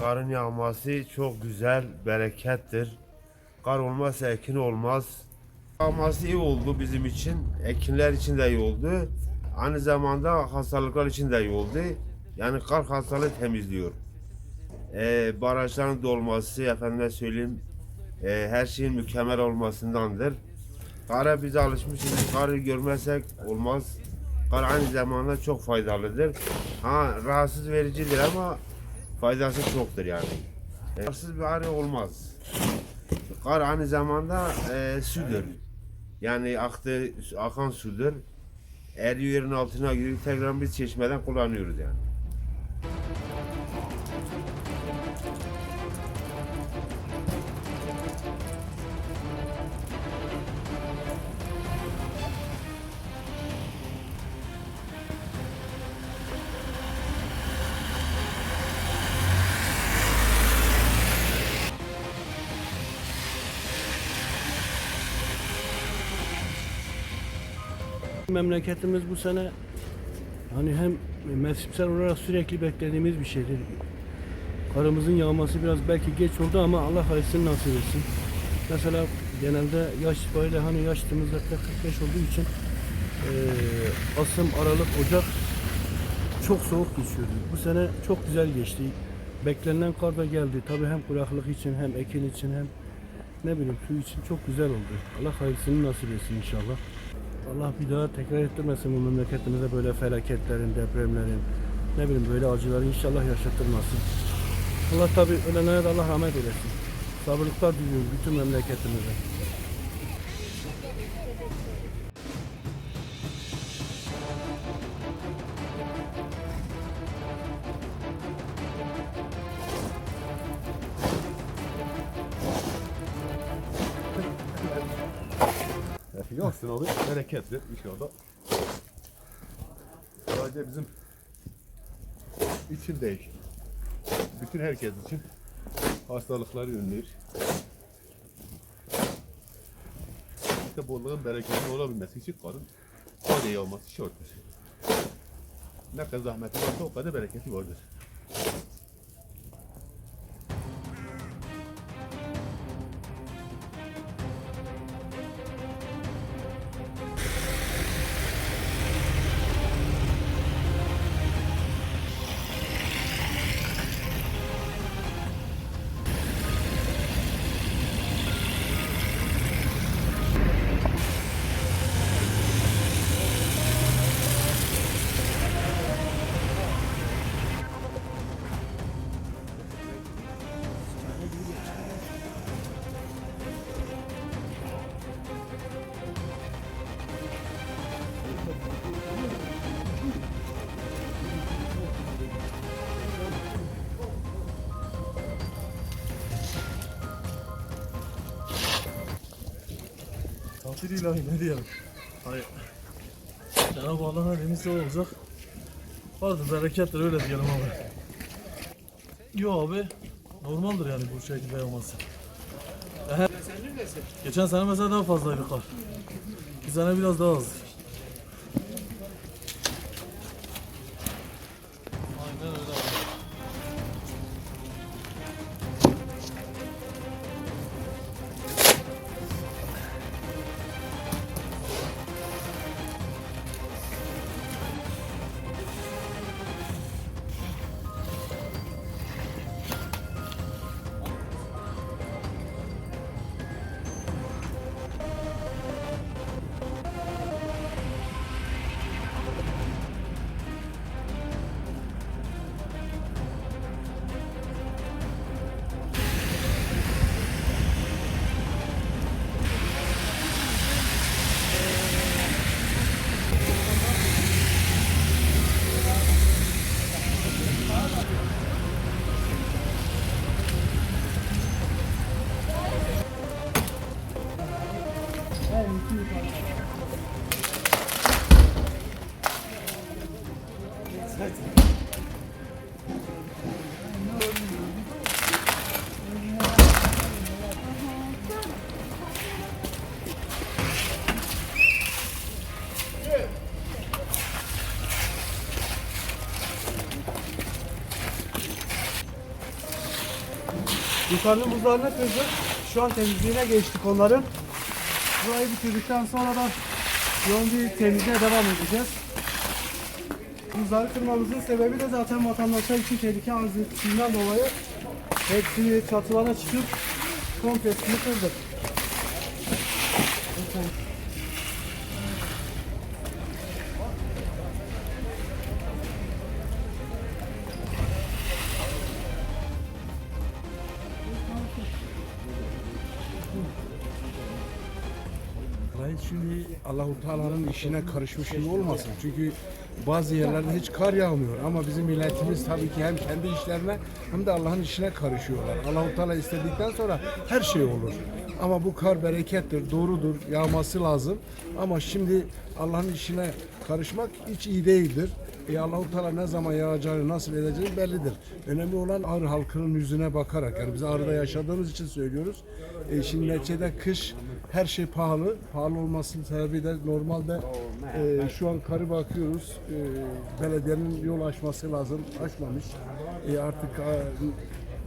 Karın yağması çok güzel, berekettir. Kar olmazsa ekin olmaz. Yağması iyi oldu bizim için, ekinler için de iyi oldu. Aynı zamanda hastalıklar için de iyi oldu. Yani kar hastalığı temizliyor. Ee, barajların dolması, efendime söyleyeyim, e, her şeyin mükemmel olmasındandır. Kara biz alışmışız, karı görmezsek olmaz. Kar aynı zamanda çok faydalıdır. Ha rahatsız vericidir ama faydası çoktur yani. Karsız bir arı olmaz. Kar aynı zamanda e, sudur. Yani aktı, akan sudur. Eriyor yerin altına giriyor tekrar biz çeşmeden kullanıyoruz yani. Memleketimiz bu sene hani hem mevsimsel olarak sürekli beklediğimiz bir şeydir. Karımızın yağması biraz belki geç oldu ama Allah hayırlısını nasip etsin. Mesela genelde yaş böyle hani yaşımızda 45 olduğu için eee Asım, Aralık, Ocak çok soğuk geçiyordu. Bu sene çok güzel geçti. Beklenen kar da geldi. Tabii hem kuraklık için hem ekin için hem ne bileyim su için çok güzel oldu. Allah hayırlısını nasip etsin inşallah. Allah bir daha tekrar ettirmesin bu memleketimize böyle felaketlerin, depremlerin, ne bileyim böyle acıları inşallah yaşatırmasın. Allah tabi ölenlere de Allah rahmet eylesin. Sabırlıklar diliyorum bütün memleketimize. Yansın abi, bereketli inşallah. Sadece bizim için değil. Bütün herkes için hastalıkları önlüyor. İşte bolluğun bereketli olabilmesi için karın sade olması şarttır. Ne kadar zahmetli varsa o kadar bereketi vardır. Takdir ilahi ne diyelim. Hani Cenab-ı Allah'ın elimizde olacak. Vardır berekettir öyle diyelim abi. Yo abi normaldir yani bu şekilde olması. Geçen sene mesela daha fazlaydı kar. Bu sene biraz daha az. Yukarının buzlarına kızdık. Şu an temizliğine geçtik onların. Burayı bitirdikten sonra da bir temizliğe devam edeceğiz. Buzları kırmamızın sebebi de zaten vatandaşlar için tehlike arz ettiğinden dolayı hepsini çatılara çıkıp komplesini kırdık. Vallahi şimdi Allahu Teala'nın işine karışmış gibi olmasın. Çünkü bazı yerlerde hiç kar yağmıyor ama bizim milletimiz tabii ki hem kendi işlerine hem de Allah'ın işine karışıyorlar. Allahu Teala istedikten sonra her şey olur. Ama bu kar berekettir, doğrudur, yağması lazım. Ama şimdi Allah'ın işine karışmak hiç iyi değildir. E Allahu Teala ne zaman yağacağını, nasıl edeceğini bellidir. Önemli olan Ağrı halkının yüzüne bakarak, yani biz Ağrı'da yaşadığımız için söylüyoruz. E şimdi neticede kış her şey pahalı. Pahalı olmasının sebebi de normalde e, şu an karı bakıyoruz. E, belediyenin yol açması lazım. Açmamış. E, artık e,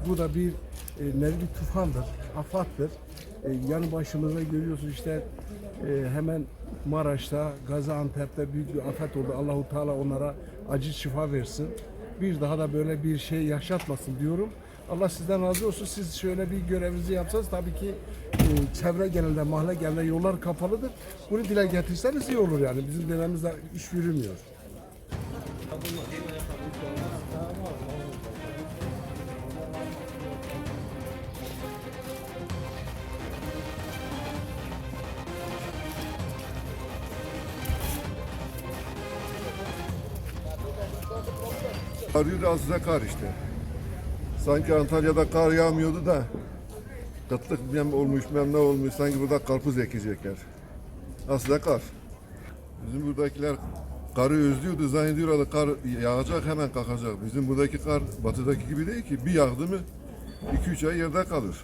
bu da bir e, nevi tufandır, afattır. E, yanı başımıza görüyorsunuz işte e, hemen Maraş'ta, Gaziantep'te büyük bir afet oldu. Allahu Teala onlara acil şifa versin. Bir daha da böyle bir şey yaşatmasın diyorum. Allah sizden razı olsun. Siz şöyle bir görevinizi yapsanız tabii ki e, çevre genelinde, mahalle genelinde yollar kapalıdır. Bunu dile getirseniz iyi olur yani. Bizim dönemimizde iş yürümüyor. Arıyor aslında kar işte. Sanki Antalya'da kar yağmıyordu da kıtlık bilmem olmuş bilmem ne olmuş sanki burada karpuz ekecekler. Aslında kar. Bizim buradakiler karı özlüyordu zannediyorlar kar yağacak hemen kalkacak. Bizim buradaki kar batıdaki gibi değil ki bir yağdı mı 2-3 ay yerde kalır.